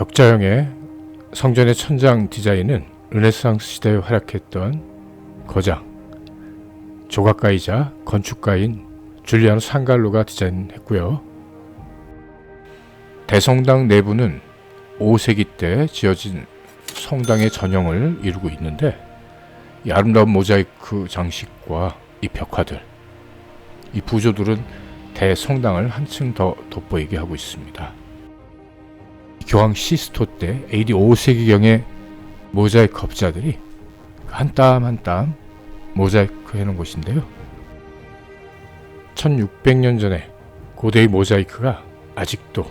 격자형의 성전의 천장 디자인은 르네상스 시대에 활약했던 거장, 조각가이자 건축가인 줄리아노 상갈로가 디자인했고요. 대성당 내부는 5세기 때 지어진 성당의 전형을 이루고 있는데 이 아름다운 모자이크 장식과 이 벽화들, 이 부조들은 대성당을 한층 더 돋보이게 하고 있습니다. 교황 시스토 때 AD 5세기경의 모자이크 업자들이 한 땀 한 땀 모자이크 해놓은 곳인데요. 1600년 전에 고대의 모자이크가 아직도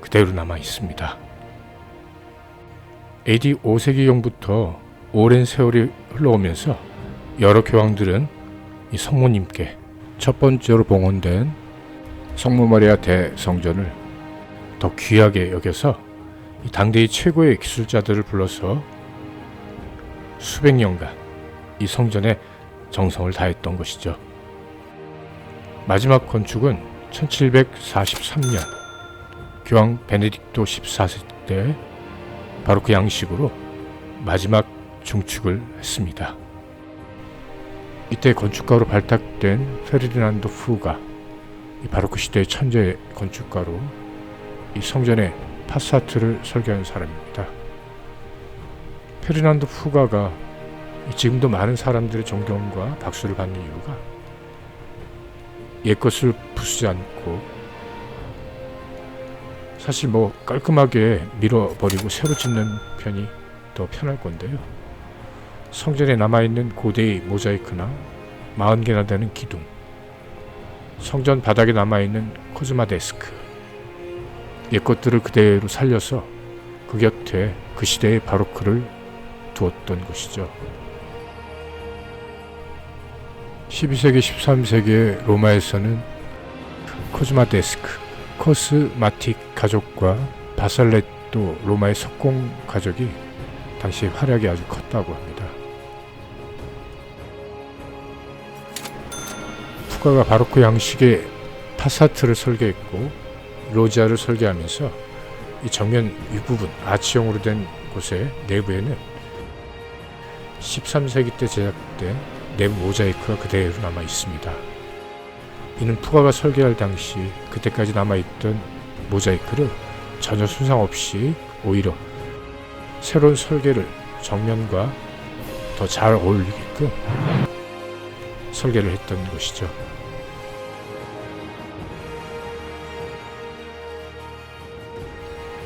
그대로 남아 있습니다. AD 5세기경부터 오랜 세월이 흘러오면서 여러 교황들은 이 성모님께 첫 번째로 봉헌된 성모 마리아 대성전을 더 귀하게 여겨서 이 당대의 최고의 기술자들을 불러서 수백 년간 이 성전에 정성을 다했던 것이죠. 마지막 건축은 1743년 교황 베네딕토 14세 때 바로 그 양식으로 마지막 중축을 했습니다. 이때 건축가로 발탁된 페르디난도 후가 이 바로크 시대의 천재 건축가로 이 성전의 파사트를 설계한 사람입니다. 페르난도 후가가 지금도 많은 사람들의 존경과 박수를 받는 이유가 옛것을 부수지 않고 사실 뭐 깔끔하게 밀어버리고 새로 짓는 편이 더 편할 건데요. 성전에 남아있는 고대의 모자이크나 40개나 되는 기둥, 성전 바닥에 남아있는 코즈마 데스크, 옛 것들을 그대로 살려서 그 곁에 그 시대의 바로크를 두었던 것이죠. 12세기, 13세기의 로마에서는 코즈마 데스크, 코스마틱 가족과 바살레토 로마의 석공 가족이 당시 활약이 아주 컸다고 합니다. 푸가가 바로크 양식의 파사트를 설계했고 로지아를 설계하면서 이 정면 윗부분 아치형으로 된 곳의 내부에는 13세기 때 제작된 내부 모자이크가 그대로 남아 있습니다. 이는 푸가가 설계할 당시 그때까지 남아있던 모자이크를 전혀 손상 없이 오히려 새로운 설계를 정면과 더 잘 어울리게끔 설계를 했던 것이죠.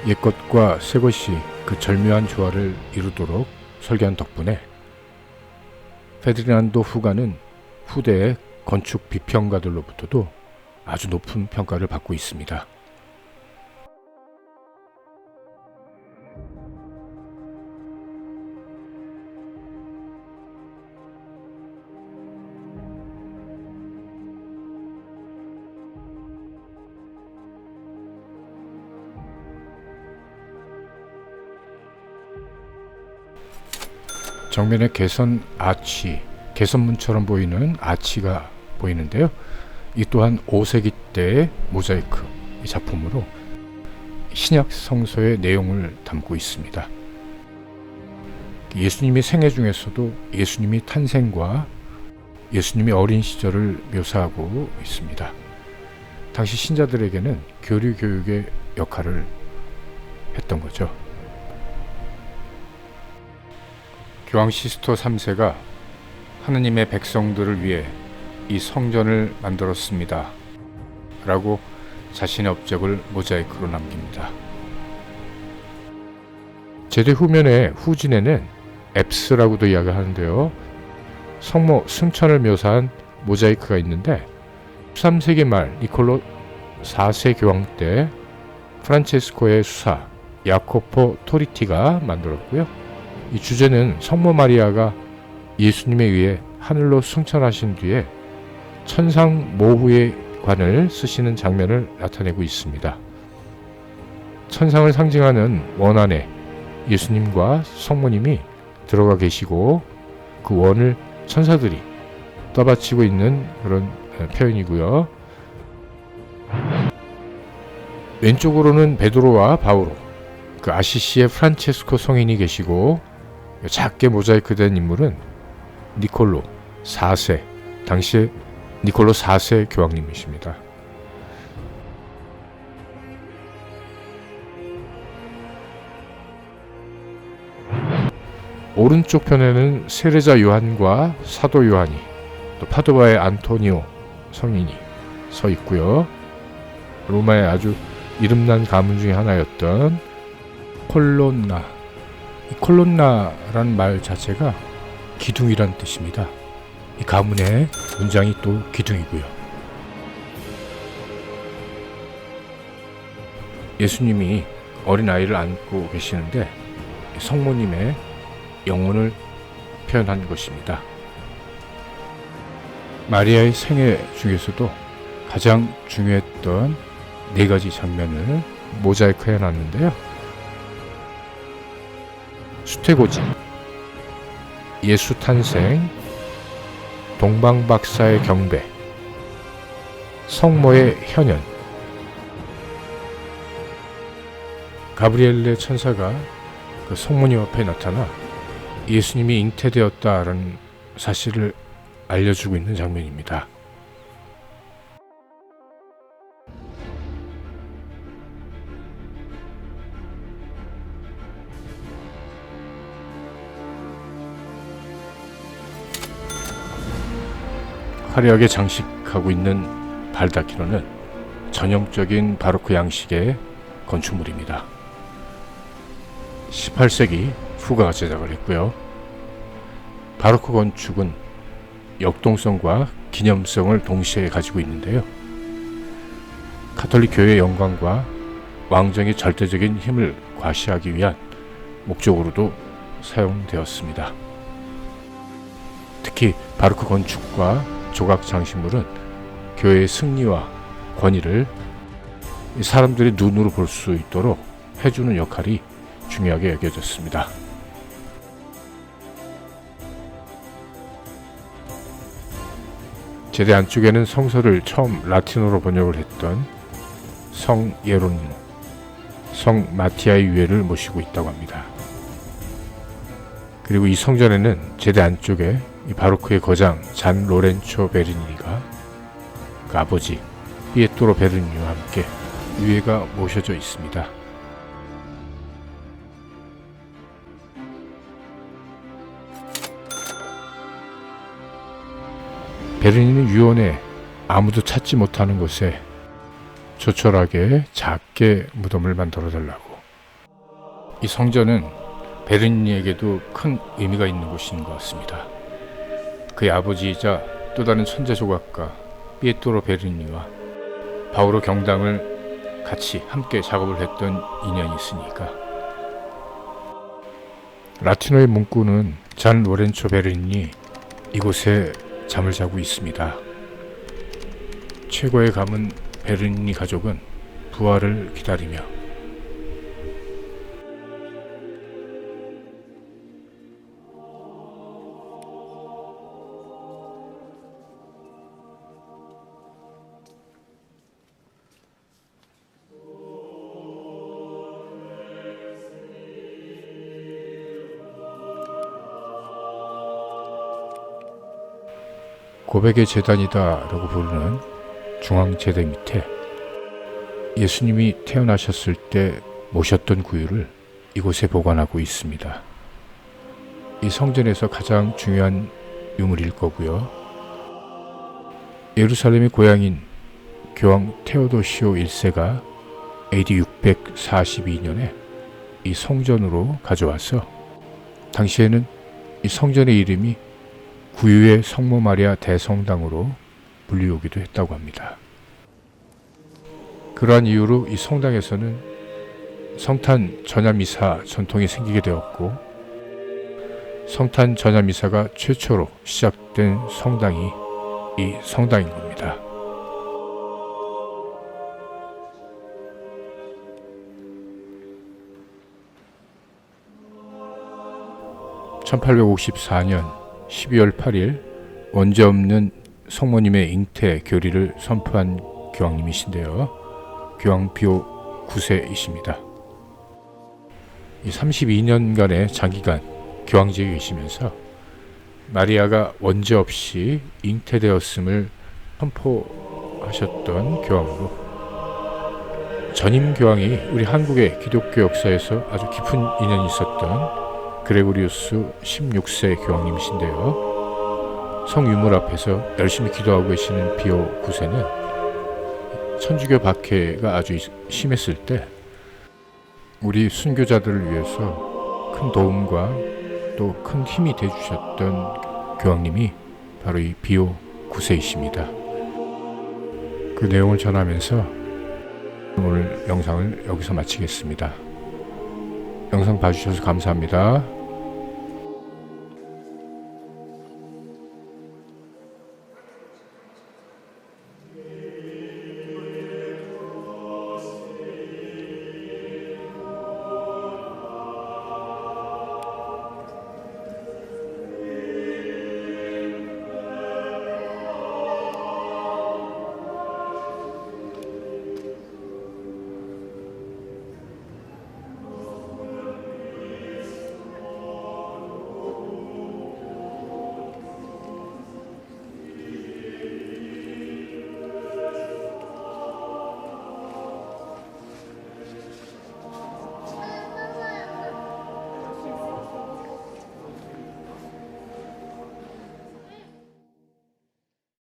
옛것과 새것이 그 절묘한 조화를 이루도록 설계한 덕분에 페드리난도 후가는 후대의 건축 비평가들로부터도 아주 높은 평가를 받고 있습니다. 정면에 개선 아치, 개선문처럼 보이는 아치가 보이는데요. 이 또한 5세기 때의 모자이크 이 작품으로 신약 성서의 내용을 담고 있습니다. 예수님의 생애 중에서도 예수님이 탄생과 예수님이 어린 시절을 묘사하고 있습니다. 당시 신자들에게는 교류 교육의 역할을 했던 거죠. 교황 시스토 3세가 하느님의 백성들을 위해 이 성전을 만들었습니다. 라고 자신의 업적을 모자이크로 남깁니다. 제대 후면의 후진에는 앱스라고도 이야기하는데요. 성모 승천을 묘사한 모자이크가 있는데 13세기 말 니콜로 4세 교황 때 프란체스코의 수사 야코포 토리티가 만들었고요. 이 주제는 성모 마리아가 예수님에 의해 하늘로 승천하신 뒤에 천상 모후의 관을 쓰시는 장면을 나타내고 있습니다. 천상을 상징하는 원 안에 예수님과 성모님이 들어가 계시고 그 원을 천사들이 떠받치고 있는 그런 표현이고요. 왼쪽으로는 베드로와 바오로, 그 아시시의 프란체스코 성인이 계시고 작게 모자이크된 인물은 니콜로 4세 당시에 니콜로 4세 교황님이십니다. 오른쪽 편에는 세례자 요한과 사도 요한이 또 파도바의 안토니오 성인이 서 있고요. 로마의 아주 이름난 가문 중에 하나였던 콜론나. 이 콜론나라는 말 자체가 기둥이란 뜻입니다. 이 가문의 문장이 또 기둥이고요. 예수님이 어린 아이를 안고 계시는데 성모님의 영혼을 표현한 것입니다. 마리아의 생애 중에서도 가장 중요했던 네 가지 장면을 모자이크 해 놨는데요. 수태고지, 예수 탄생, 동방박사의 경배, 성모의 현현, 가브리엘레 천사가 그 성모님 앞에 나타나 예수님이 잉태되었다라는 사실을 알려주고 있는 장면입니다. 화려하게 장식하고 있는 발다키로는 전형적인 바로크 양식의 건축물입니다. 18세기 후가가 제작을 했고요. 바로크 건축은 역동성과 기념성을 동시에 가지고 있는데요. 카톨릭 교회의 영광과 왕정의 절대적인 힘을 과시하기 위한 목적으로도 사용되었습니다. 특히 바로크 건축과 조각 장식물은 교회의 승리와 권위를 사람들이 눈으로 볼 수 있도록 해주는 역할이 중요하게 여겨졌습니다. 제대 안쪽에는 성서를 처음 라틴어로 번역을 했던 성 예로니모, 성 마티아의 유해를 모시고 있다고 합니다. 그리고 이 성전에는 제대 안쪽에 이 바로크의 거장 잔 로렌초 베르니가 그 아버지 피에토로 베르니와 함께 유해가 모셔져 있습니다. 베르니는 유언에 아무도 찾지 못하는 곳에 조촐하게 작게 무덤을 만들어 달라고. 이 성전은 베르니에게도 큰 의미가 있는 곳인 것 같습니다. 그의 아버지이자 또 다른 천재 조각가 피에토로 베르니와 바오로 경당을 같이 함께 작업을 했던 인연이 있으니까. 라틴어의 문구는 잔 로렌초 베르니 이곳에 잠을 자고 있습니다. 최고의 가문 베르니 가족은 부활을 기다리며 고백의 재단이다 라고 부르는 중앙제대 밑에 예수님이 태어나셨을 때 모셨던 구유를 이곳에 보관하고 있습니다. 이 성전에서 가장 중요한 유물일 거고요. 예루살렘의 고향인 교황 테오도시오 1세가 AD 642년에 이 성전으로 가져와서 당시에는 이 성전의 이름이 구유의 성모 마리아 대성당으로 불리우기도 했다고 합니다. 그러한 이유로 이 성당에서는 성탄 전야미사 전통이 생기게 되었고 성탄 전야미사가 최초로 시작된 성당이 이 성당인 겁니다. (1854년 12월 8일) 원죄 없는 성모님의 잉태 교리를 선포한 교황님이신데요. 교황 비오 9세이십니다. 이 32년간의 장기간 교황직에 계시면서 마리아가 원죄 없이 잉태되었음을 선포하셨던 교황으로 전임 교황이 우리 한국의 기독교 역사에서 아주 깊은 인연이 있었던 그레고리우스 16세 교황님이신데요. 성유물 앞에서 열심히 기도하고 계시는 비오 9세는 천주교 박해가 아주 심했을 때 우리 순교자들을 위해서 큰 도움과 또 큰 힘이 되 주셨던 교황님이 바로 이 비오 9세이십니다. 그 내용을 전하면서 오늘 영상을 여기서 마치겠습니다. 영상 봐주셔서 감사합니다.